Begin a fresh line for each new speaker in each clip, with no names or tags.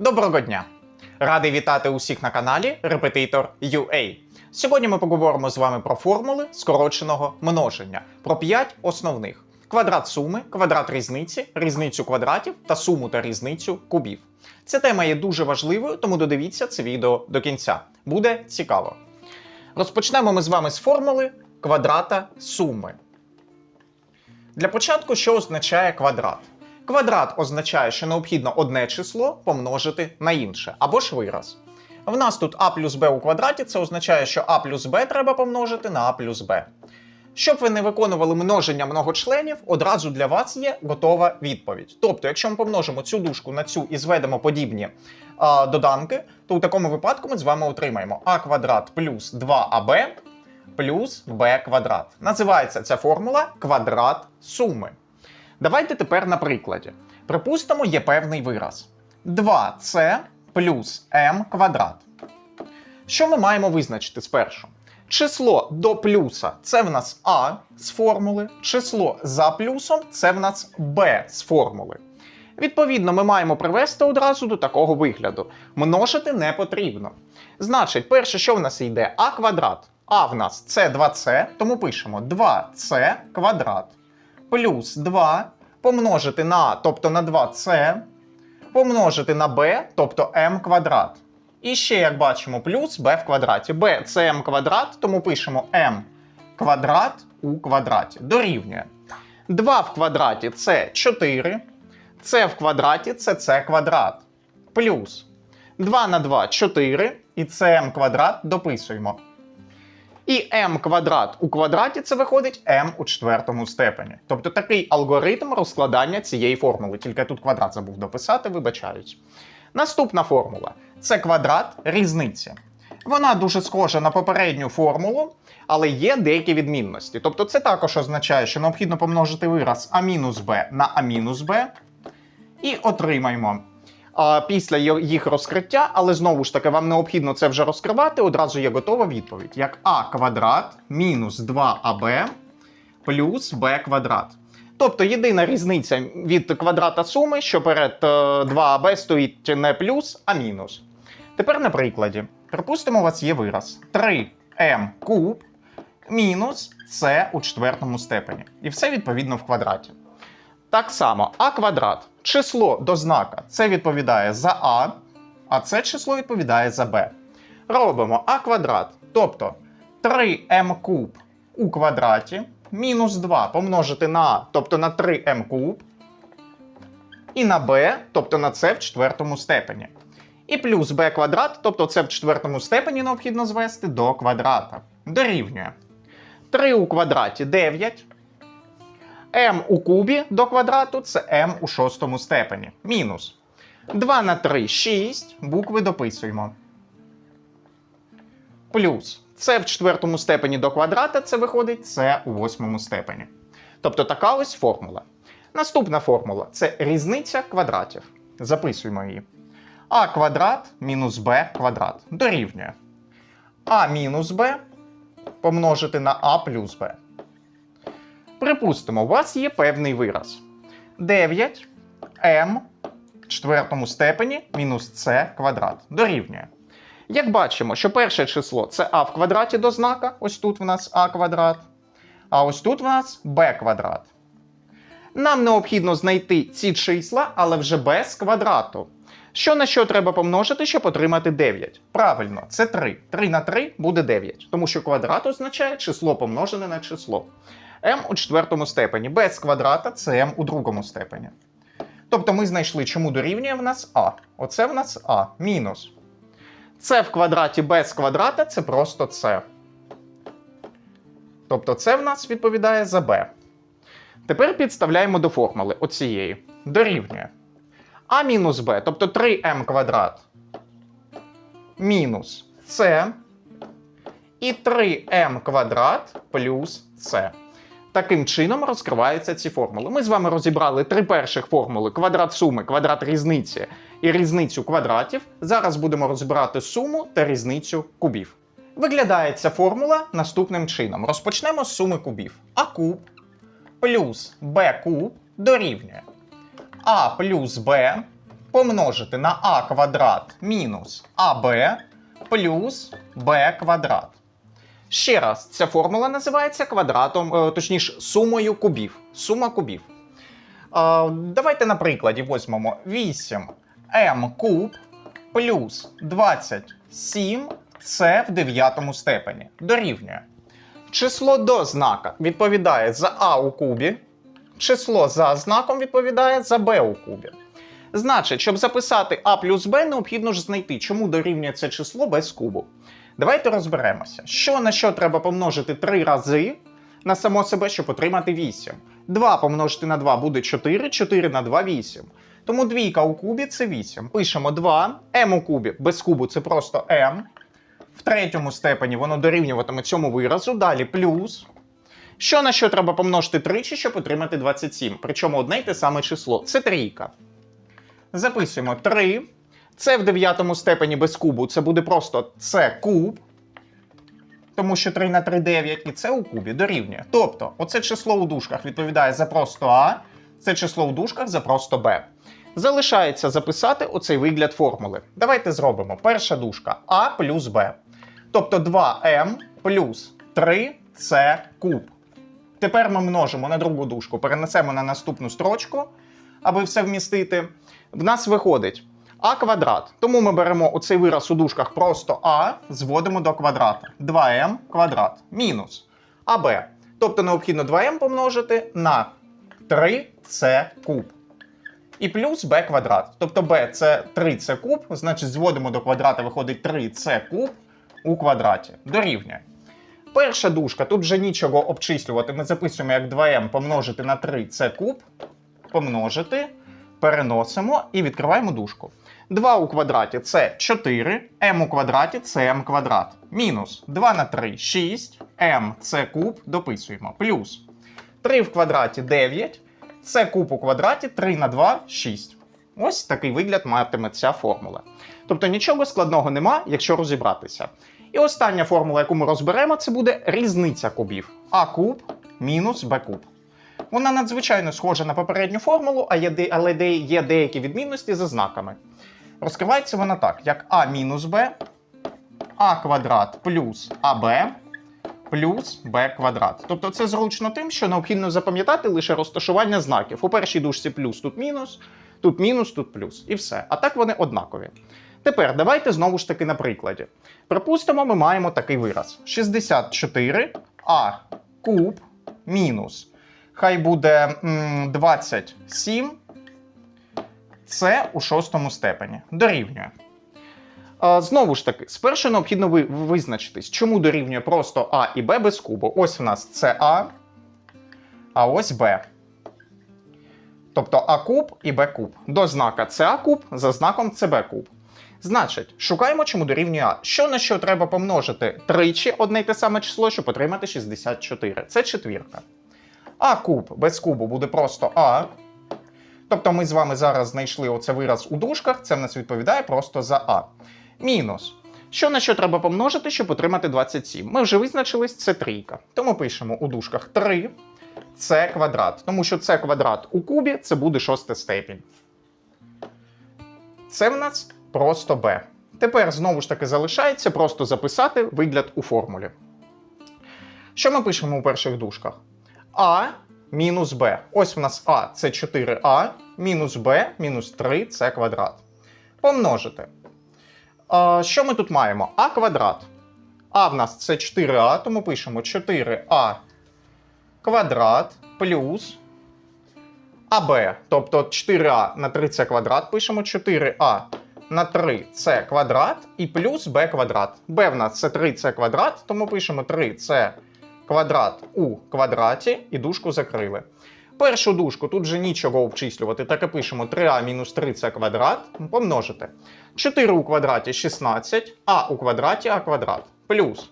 Доброго дня! Радий вітати усіх на каналі Репетитор UA. Сьогодні ми поговоримо з вами про формули скороченого множення, про 5 основних: квадрат суми, квадрат різниці, різницю квадратів та суму та різницю кубів. Ця тема є дуже важливою, тому додивіться це відео до кінця. Буде цікаво. Розпочнемо ми з вами з формули квадрата суми. Для початку, що означає квадрат? Квадрат означає, що необхідно одне число помножити на інше, або ж вираз. В нас тут а плюс b у квадраті, це означає, що а плюс b треба помножити на а плюс b. Щоб ви не виконували множення многочленів, одразу для вас є готова відповідь. Тобто, якщо ми помножимо цю дужку на цю і зведемо подібні а, доданки, то у такому випадку ми з вами отримаємо а квадрат плюс 2аб плюс b квадрат. Називається ця формула квадрат суми. Давайте тепер на прикладі. Припустимо, є певний вираз. 2c плюс m квадрат. Що ми маємо визначити спершу? Число до плюса це в нас а з формули, число за плюсом це в нас b з формули. Відповідно, ми маємо привести одразу до такого вигляду. Множити не потрібно. Значить, перше, що в нас йде? а квадрат. А в нас це 2c, тому пишемо 2c квадрат плюс 2 помножити на, тобто на 2c, помножити на b, тобто m квадрат. І ще, як бачимо, плюс b в квадраті. b це m квадрат, тому пишемо m квадрат у квадраті. Дорівнює. 2 в квадраті це 4, c в квадраті це c квадрат. Плюс 2 на 2 4, і це m квадрат дописуємо. І m квадрат у квадраті це виходить m у четвертому степені. Тобто такий алгоритм розкладання цієї формули. Тільки тут квадрат забув дописати, вибачаюсь. Наступна формула це квадрат різниці. Вона дуже схожа на попередню формулу, але є деякі відмінності. Тобто це також означає, що необхідно помножити вираз а мінус b на а мінус b, і отримаємо після їх розкриття, але знову ж таки, вам необхідно це вже розкривати. Одразу є готова відповідь: як а квадрат мінус 2аб плюс b квадрат. Тобто єдина різниця від квадрата суми, що перед е, 2аб стоїть не плюс, а мінус. Тепер на прикладі. Припустимо, у вас є вираз 3m куб мінус c у четвертому степені. І все відповідно в квадраті. Так само а квадрат. Число до знака це відповідає за а, а це число відповідає за b. Робимо а квадрат, тобто 3m куб у квадраті мінус 2 помножити на а, тобто на 3m куб, і на b, тобто на c в четвертому степені. І плюс b квадрат, тобто це в четвертому степені необхідно звести до квадрата. Дорівнює. 3 у квадраті 9. M у кубі до квадрату це m у шостому степені. Мінус. 2 на 3 6. Букви дописуємо. Плюс. Це в четвертому степені до квадрата, це виходить це у восьмому степені. Тобто така ось формула. Наступна формула це різниця квадратів. Записуємо її. а квадрат мінус b квадрат дорівнює. а мінус b помножити на а плюс b. Припустимо, у вас є певний вираз. 9 m в четвертому степені мінус c квадрат дорівнює. Як бачимо, що перше число це а в квадраті до знака, ось тут в нас а квадрат, а ось тут в нас b квадрат. Нам необхідно знайти ці числа, але вже без квадрату. Що на що треба помножити, щоб отримати 9? Правильно, це 3. 3 на 3 буде 9, тому що квадрат означає число помножене на число. M у четвертому степені. Без квадрата це m у другому степені. Тобто ми знайшли, чому дорівнює в нас а. Оце в нас а мінус. Це в квадраті без квадрата це просто це. Тобто це в нас відповідає за b. Тепер підставляємо до формули оцієї. Дорівнює. А мінус b, тобто 3m квадрат мінус c і 3m квадрат плюс c. Таким чином розкриваються ці формули. Ми з вами розібрали три перших формули: квадрат суми, квадрат різниці і різницю квадратів. Зараз будемо розбирати суму та різницю кубів. Виглядає ця формула наступним чином. Розпочнемо з суми кубів. А куб плюс b куб дорівнює а плюс b помножити на а квадрат мінус АБ плюс Б квадрат. Ще раз, ця формула називається квадратом, е, точніше, сумою кубів. Сума кубів. Давайте на прикладі візьмемо 8m куб плюс 27 це в дев'ятому степені. Дорівнює. Число до знака відповідає за а у кубі. Число за знаком відповідає за b у кубі. Значить, щоб записати а плюс b, необхідно ж знайти, чому дорівнює це число без кубу. Давайте розберемося, що на що треба помножити 3 рази на само себе, щоб отримати 8. 2 помножити на 2 буде 4, 4 на 2 8. Тому двійка у кубі це 8. Пишемо 2, m у кубі без кубу це просто m. В третьому степені воно дорівнюватиме цьому виразу, далі плюс. Що на що треба помножити тричі, щоб отримати 27. Причому одне й те саме число. Це трійка. Записуємо 3. Це в дев'ятому степені без кубу. Це буде просто це куб. Тому що 3 на 3 9, і це у кубі дорівнює. Тобто, оце число у дужках відповідає за просто А, це число у дужках за просто Б. Залишається записати оцей вигляд формули. Давайте зробимо. Перша дужка А плюс Б. Тобто 2m плюс 3c куб. Тепер ми множимо на другу дужку, перенесемо на наступну строчку, аби все вмістити. В нас виходить а квадрат. Тому ми беремо оцей вираз у дужках просто а, зводимо до квадрата. 2m квадрат мінус АБ. Тобто необхідно 2m помножити на 3c куб. І плюс b квадрат. Тобто b це 3c куб, значить зводимо до квадрата, виходить 3c куб у квадраті. Дорівнює. Перша дужка, тут вже нічого обчислювати. Ми записуємо як 2m помножити на 3c куб, помножити, переносимо і відкриваємо дужку. 2 у квадраті це 4, m у квадраті це m квадрат. Мінус 2 на 3 6, m це куб, дописуємо. Плюс 3 в квадраті 9, це куб у квадраті 3 на 2 6. Ось такий вигляд матиме ця формула. Тобто нічого складного нема, якщо розібратися. І остання формула, яку ми розберемо, це буде різниця кубів. А куб мінус Б куб. Вона надзвичайно схожа на попередню формулу, а є але є деякі відмінності за знаками. Розкривається вона так, як А мінус Б, А квадрат плюс АБ плюс Б квадрат. Тобто це зручно тим, що необхідно запам'ятати лише розташування знаків. У першій дужці плюс, тут мінус, тут мінус, тут плюс. І все. А так вони однакові. Тепер давайте знову ж таки на прикладі. Припустимо, ми маємо такий вираз: 64 а куб мінус. Хай буде 27 це у шостому степені. Дорівнює. Знову ж таки, спершу необхідно визначитись, чому дорівнює просто А і Б без кубу. Ось в нас це А, а ось Б. Тобто А куб і Б куб. До знака це А куб, за знаком це Б куб. Значить, шукаємо, чому дорівнює А. Що на що треба помножити тричі одне й те саме число, щоб отримати 64. Це четвірка. А куб без кубу буде просто А. Тобто ми з вами зараз знайшли оце вираз у дужках, це в нас відповідає просто за А. Мінус. Що на що треба помножити, щоб отримати 27? Ми вже визначились, це трійка. Тому пишемо у дужках 3 це квадрат. Тому що це квадрат у кубі, це буде шоста степінь. Це в нас просто b. Тепер знову ж таки залишається просто записати вигляд у формулі. Що ми пишемо у перших дужках? А мінус b. Ось в нас А це 4а, мінус b, мінус 3 це квадрат. Помножити. А, що ми тут маємо? А квадрат. А в нас це 4а, тому пишемо 4а квадрат плюс АБ. Тобто 4а на 3 це квадрат, пишемо 4а на 3 це квадрат і плюс b квадрат. b в нас це 3 це квадрат, тому пишемо 3 це квадрат у квадраті і дужку закрили. Першу дужку тут вже нічого обчислювати, так і пишемо 3а мінус 3 це квадрат, помножити. 4 у квадраті 16, а у квадраті а квадрат. Плюс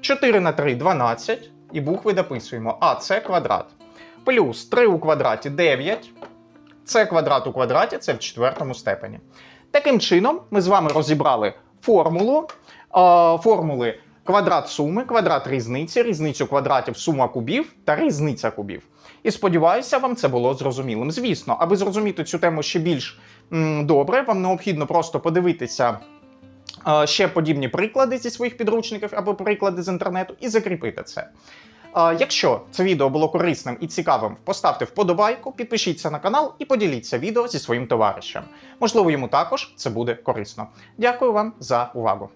4 на 3 12, і букви дописуємо а це квадрат. Плюс 3 у квадраті 9, це квадрат у квадраті, це в четвертому степені. Таким чином, ми з вами розібрали формулу, формули квадрат суми, квадрат різниці, різницю квадратів, сума кубів та різниця кубів. І сподіваюся, вам це було зрозумілим. Звісно, аби зрозуміти цю тему ще більш м, добре. Вам необхідно просто подивитися е, ще подібні приклади зі своїх підручників або приклади з інтернету і закріпити це. Якщо це відео було корисним і цікавим, поставте вподобайку, підпишіться на канал і поділіться відео зі своїм товаришем. Можливо, йому також це буде корисно. Дякую вам за увагу.